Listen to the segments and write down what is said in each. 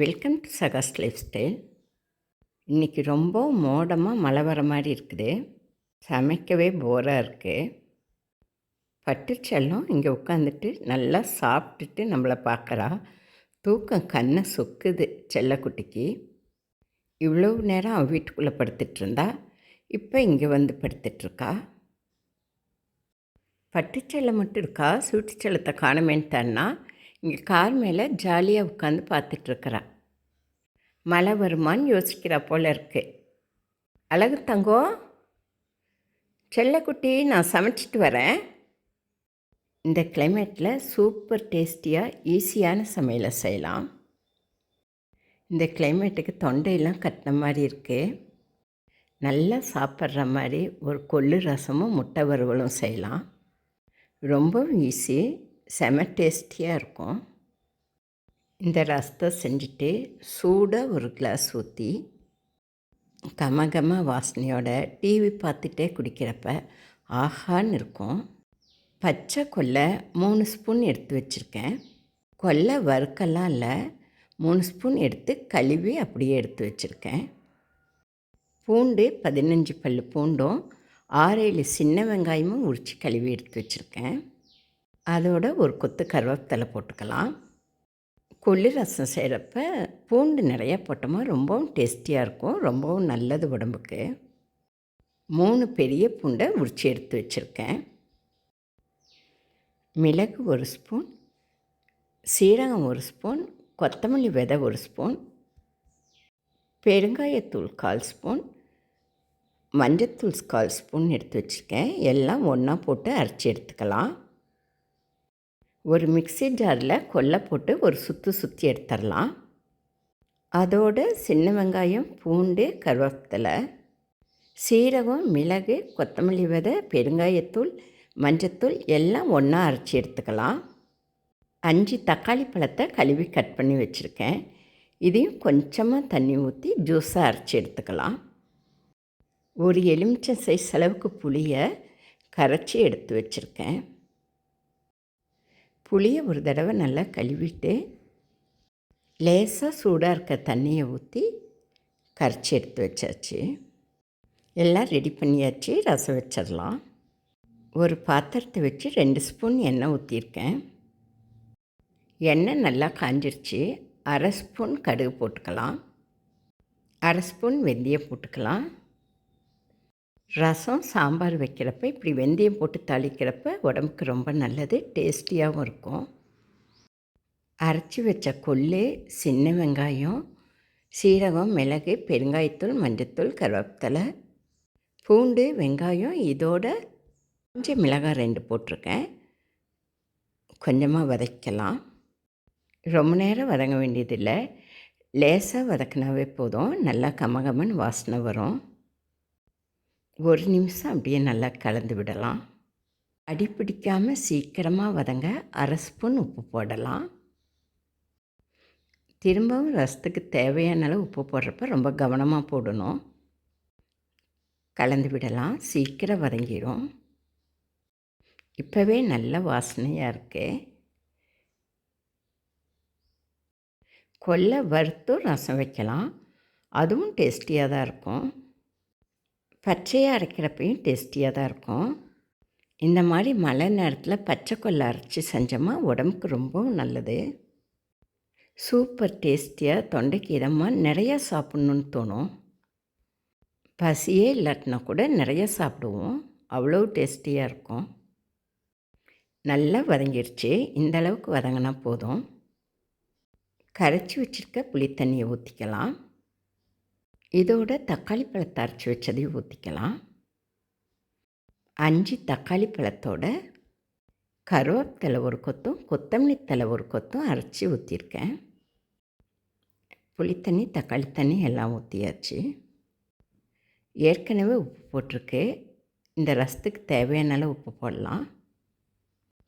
Welcome to Sagas lifestyle இன்றைக்கி ரொம்ப மோடமாக மழை வர மாதிரி இருக்குது. சமைக்கவே போராக இருக்குது பட்டுச்செல்லம் இங்கே உட்காந்துட்டு நல்லா சாப்பிட்டுட்டு நம்மளை பார்க்குறா. தூக்கம் கண்ணை சொக்குது செல்லக்குட்டிக்கு. இவ்வளோ நேரம் அவள் வீட்டுக்குள்ளே படுத்துட்ருந்தா இப்போ இங்கே வந்து படுத்துட்ருக்கா பட்டுச்செல்லம் மட்டும் இருக்கா? சூட்டுச்செல்லத்தை காணமேன்ட்டான்னா இங்கே கார் மேலே ஜாலியாக உட்காந்து பார்த்துட்ருக்குறா மழை வருமான்னு யோசிக்கிறா போல இருக்கு. அழகு தங்கம் செல்லக்குட்டி நான் சமைச்சிட்டு வரேன். இந்த கிளைமேட்டில் சூப்பர் டேஸ்டியாக ஈஸியான சமையலை செய்யலாம். இந்த கிளைமேட்டுக்கு தொண்டையெல்லாம் கட்டின மாதிரி இருக்குது நல்லா சாப்பிட்ற மாதிரி ஒரு கொள்ளு ரசமும் முட்டை வறுவலும் செய்யலாம். ரொம்பவும் ஈஸி செம டேஸ்டியாக இருக்கும். இந்த ரசத்தை செஞ்சுட்டு சூடாக ஒரு கிளாஸ் ஊற்றி கமகம வாசனையோட டிவி பார்த்துட்டே குடிக்கிறப்ப ஆஹான்னு இருக்கும். பச்சை கொல்லை மூணு ஸ்பூன் எடுத்து வச்சுருக்கேன். கொல்லை வறுக்கெல்லாம் இல்லை மூணு ஸ்பூன் எடுத்து கழுவி அப்படியே எடுத்து வச்சுருக்கேன். பூண்டு பதினஞ்சு பல் பூண்டும் ஆறேழு சின்ன வெங்காயமும் உரித்து கழுவி எடுத்து வச்சுருக்கேன். அதோட ஒரு கொத்து கருவேப்பிலை போட்டுக்கலாம். கொள்ளி ரசம் செய்கிறப்ப பூண்டு நிறையா போட்டோமா ரொம்பவும் டேஸ்டியாக இருக்கும். ரொம்பவும் நல்லது உடம்புக்கு. மூணு பெரிய பூண்டை உரிச்சி எடுத்து வச்சுருக்கேன். மிளகு ஒரு ஸ்பூன் சீரகம் ஒரு ஸ்பூன் கொத்தமல்லி விதை ஒரு ஸ்பூன் பெருங்காயத்தூள் கால் ஸ்பூன் மஞ்சத்தூள் கால் ஸ்பூன் எடுத்து வச்சுருக்கேன். எல்லாம் ஒன்றா போட்டு அரைச்சி எடுத்துக்கலாம். ஒரு மிக்சி ஜாரில் கொல்லை போட்டு ஒரு சுற்று சுற்றி எடுத்துடலாம். அதோட சின்ன வெங்காயம் பூண்டு கருவேப்பிலை சீரகம் மிளகு கொத்தமல்லி விதை பெருங்காயத்தூள் மஞ்சத்தூள் எல்லாம் ஒன்றா அரைச்சி எடுத்துக்கலாம். அஞ்சு தக்காளி பழத்தை கழுவி கட் பண்ணி வச்சுருக்கேன். இதையும் கொஞ்சமாக தண்ணி ஊற்றி ஜூஸாக அரைச்சி எடுத்துக்கலாம். ஒரு எலுமிச்சை சைஸ் அளவுக்கு புளியை கரைச்சி எடுத்து வச்சுருக்கேன். புளியை ஒரு தடவை நல்லா கழுவிட்டு லேசாக சூடாக இருக்க தண்ணியை ஊற்றி கரைச்சி எடுத்து வச்சாச்சு. எல்லாம் ரெடி பண்ணியாச்சு. ரசம் வச்சிடலாம். ஒரு பாத்திரத்தை வச்சு ரெண்டு ஸ்பூன் எண்ணெய் ஊற்றிருக்கேன். எண்ணெய் நல்லா காஞ்சிருச்சு. அரை ஸ்பூன் கடுகு போட்டுக்கலாம். அரை ஸ்பூன் வெந்தயம் போட்டுக்கலாம். ரசம் சாம்பார் வைக்கிறப்ப இப்படி வெந்தயம் போட்டு தாளிக்கிறப்ப உடம்புக்கு ரொம்ப நல்லது டேஸ்டியாகவும் இருக்கும். அரைச்சி வச்ச கொள்ளு சின்ன வெங்காயம் சீரகம் மிளகு பெருங்காயத்தூள் மஞ்சத்தூள் கருவேப்பிலை பூண்டு வெங்காயம் இதோட கொஞ்சம் மிளகாய் ரெண்டு போட்டிருக்கேன். கொஞ்சமாக வதக்கலாம். ரொம்ப நேரம் வதங்க வேண்டியதில்லை. லேசாக வதக்கினாவே போதும். நல்லா கமகமன் வாசனை வரும். ஒரு நிமிஷம் அப்படியே நல்லா கலந்து விடலாம். அடி பிடிக்காமல் சீக்கிரமாக வதங்க அரை ஸ்பூன் உப்பு போடலாம். திரும்பவும் ரசத்துக்கு தேவையான அளவு உப்பு போடுறப்ப ரொம்ப கவனமாக போடணும். கலந்து விடலாம். சீக்கிரம் வதங்கிடும் இப்போவே நல்ல வாசனையாக இருக்கு. கொல்லை வறுத்தும் ரசம் வைக்கலாம். அதுவும் டேஸ்டியாக தான் இருக்கும். பச்சையாக அரைக்கிறப்பையும் டேஸ்டியாக தான் இருக்கும். இந்த மாதிரி மழை நேரத்தில் பச்சை கொல்லை அரைச்சி செஞ்சோமா உடம்புக்கு ரொம்பவும் நல்லது. சூப்பர் டேஸ்டியாக தொண்டைக்கு இதமாக நிறையா சாப்பிட்ணுன்னு தோணும். பசியே இல்லாட்டினா கூட நிறைய சாப்பிடுவோம். அவ்வளோ டேஸ்டியாக இருக்கும். நல்லா வதங்கிடுச்சு இந்த அளவுக்கு வதங்கினா போதும். கரைச்சி வச்சுருக்க புளி தண்ணியை ஊற்றிக்கலாம் இதோட தக்காளி பழத்தை அரைச்சி வச்சதையும் ஊற்றிக்கலாம் அஞ்சு தக்காளி பழத்தோட கருவேப்பிலை ஒரு கொத்தும் கொத்தமல்லி தலை ஒரு கொத்தும் அரைச்சி ஊற்றிருக்கேன் புளித்தண்ணி தக்காளி தண்ணி எல்லாம் ஊற்றியாச்சு ஏற்கனவே உப்பு போட்டிருக்கு. இந்த ரசத்துக்கு தேவையான அளவு உப்பு போடலாம்.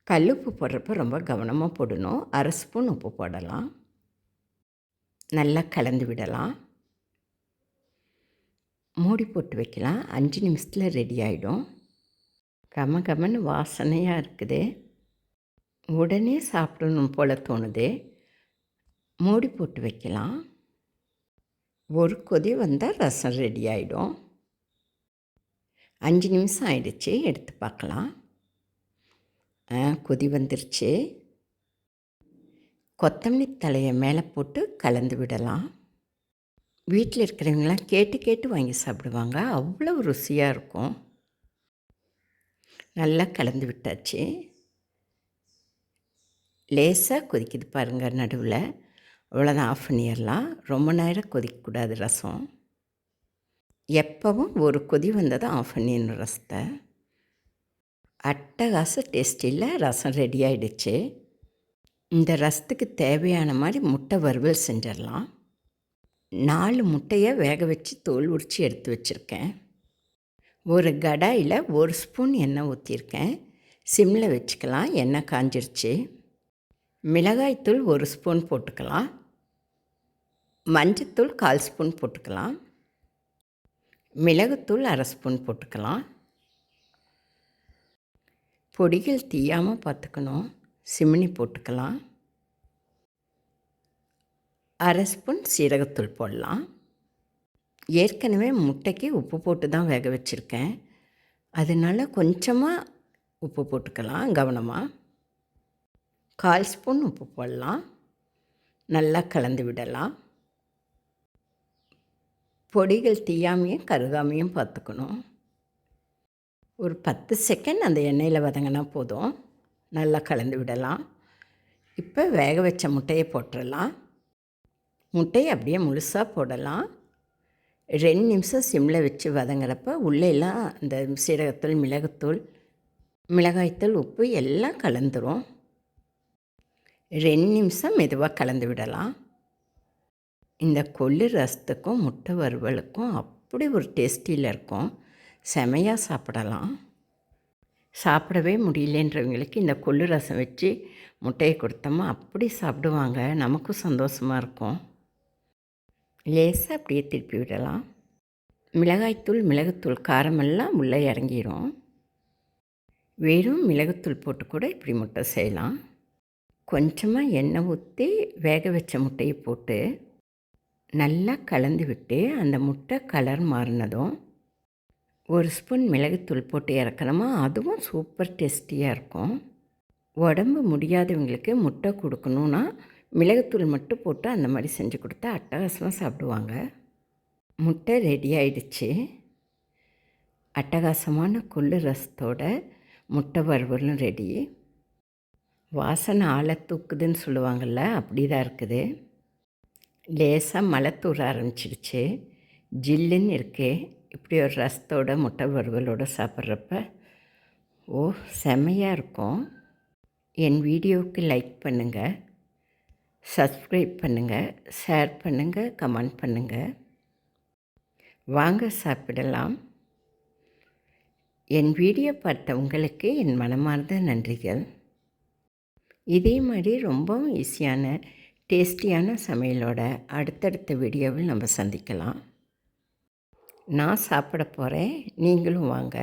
கல் உப்பு போடுறப்ப ரொம்ப கவனமாக போடணும். அரை ஸ்பூன் உப்பு போடலாம். நல்லா கலந்து விடலாம். மூடி போட்டு வைக்கலாம். அஞ்சு நிமிஷத்தில் ரெடி ஆகிடும் கம கமன்னு வாசனையாக இருக்குது. உடனே சாப்பிடணும் போல் தோணுது. மூடி போட்டு வைக்கலாம். ஒரு கொதி வந்தால் ரசம் ரெடி ஆகிடும் அஞ்சு நிமிஷம் ஆயிடுச்சு. எடுத்து பார்க்கலாம். ஆ கொதி வந்துருச்சு. கொத்தமல்லி தலையை மேலே போட்டு கலந்து விடலாம். வீட்டில் இருக்கிறவங்களாம் கேட்டு கேட்டு வாங்கி சாப்பிடுவாங்க. அவ்வளோ ருசியாக இருக்கும். நல்லா கலந்து விட்டாச்சு. லேசாக கொதிக்குது பாருங்கள் நடுவில். அவ்வளோதான் ஆஃப் பண்ணிடலாம் ரொம்ப நேரம் கொதிக்கக்கூடாது ரசம். எப்போவும் ஒரு கொதி வந்ததும் ஆஃப் பண்ணிடணும் ரசத்தை. அட்டகாச டேஸ்டியில் ரசம் ரெடி ஆகிடுச்சு இந்த ரசத்துக்கு தேவையான மாதிரி முட்டை வறுவல் செஞ்சிடலாம். நாலு முட்டையை வேக வச்சு தோல் உரித்து எடுத்து வச்சுருக்கேன். ஒரு கடாயில் ஒரு ஸ்பூன் எண்ணெய் ஊற்றிருக்கேன் சிம்மில் வச்சுக்கலாம் எண்ணெய் காஞ்சிருச்சு. மிளகாய்த்தூள் ஒரு ஸ்பூன் போட்டுக்கலாம். மஞ்சத்தூள் கால் ஸ்பூன் போட்டுக்கலாம். மிளகுத்தூள் அரை ஸ்பூன் போட்டுக்கலாம். பொடிகள் தீயாமல் பார்த்துக்கணும். சிமினி போட்டுக்கலாம். அரை ஸ்பூன் சீரகத்தூள் போடலாம். ஏற்கனவே முட்டைக்கு உப்பு போட்டு தான் வேக வச்சுருக்கேன். அதனால் கொஞ்சமாக உப்பு போட்டுக்கலாம் கவனமாக கால் ஸ்பூன் உப்பு போடலாம். நல்லா கலந்து விடலாம். பொடிகள் தீயாமையும் கருகாமையும் பார்த்துக்கணும். ஒரு பத்து செகண்ட் அந்த எண்ணெயில் வதங்கினா போதும். நல்லா கலந்து விடலாம். இப்போ வேக வச்ச முட்டையை போட்டுடலாம். முட்டையை அப்படியே முழுசாக போடலாம். ரெண்டு நிமிஷம் சிம்மில் வச்சு வதங்குறப்ப உள்ளேலாம் இந்த சீரகத்தூள் மிளகுத்தூள் மிளகாய்த்தூள் உப்பு எல்லாம் கலந்துரும். ரெண்டு நிமிஷம் மெதுவாக கலந்து விடலாம். இந்த கொள்ளு ரசத்துக்கும் முட்டை வறுவலுக்கும் அப்படி ஒரு டேஸ்டியில் இருக்கும். செமையாக சாப்பிடலாம். சாப்பிடவே முடியலன்றவங்களுக்கு இந்த கொள்ளு ரசம் வச்சு முட்டையை கொடுத்தோமா அப்படி சாப்பிடுவாங்க. நமக்கும் சந்தோஷமாக இருக்கும். லேசாக அப்படியே திருப்பி விடலாம். மிளகாய்த்தூள் மிளகுத்தூள் காரமெல்லாம் உள்ளே இறங்கிடும் வெறும் மிளகுத்தூள் போட்டு கூட இப்படி முட்டை செய்யலாம். கொஞ்சமாக எண்ணெய் ஊற்றி வேக வச்ச முட்டையை போட்டு நல்லா கலந்து விட்டு அந்த முட்டை கலர் மாறினதும் ஒரு ஸ்பூன் மிளகுத்தூள் போட்டு இறக்கணுமா? அதுவும் சூப்பர் டேஸ்டியாக இருக்கும். உடம்பு முடியாதவங்களுக்கு முட்டை கொடுக்கணுன்னா மிளகுத்தூள் மட்டும் போட்டு அந்த மாதிரி செஞ்சு கொடுத்தா அட்டகாசமாக சாப்பிடுவாங்க. முட்டை ரெடி ஆயிடுச்சு. அட்டகாசமான கொள்ளு ரசத்தோட முட்டை வறுவலும் ரெடி வாசனை ஆளை தூக்குதுன்னு சொல்லுவாங்கள்ல அப்படி தான் இருக்குது. லேசாக மழை தூர ஆரம்பிச்சிடுச்சு. ஜில்லுன்னு இருக்கே. இப்படி ஒரு ரசத்தோட முட்டை வறுவலோடு சாப்பிட்றப்ப ஓ செம்மையாக இருக்கும். என் வீடியோவுக்கு லைக் பண்ணுங்கள் சப்ஸ்கிரைப் பண்ணுங்கள் ஷேர் பண்ணுங்கள் கமெண்ட் பண்ணுங்கள் வாங்க சாப்பிடலாம். என் வீடியோ பார்த்த உங்களுக்கு என் மனமார்ந்த நன்றிகள். இதே மாதிரி ரொம்பவும் ஈஸியான டேஸ்டியான சமையலோட அடுத்தடுத்த வீடியோவில் நம்ம சந்திக்கலாம். நான் சாப்பிட போகிறேன் நீங்களும் வாங்க.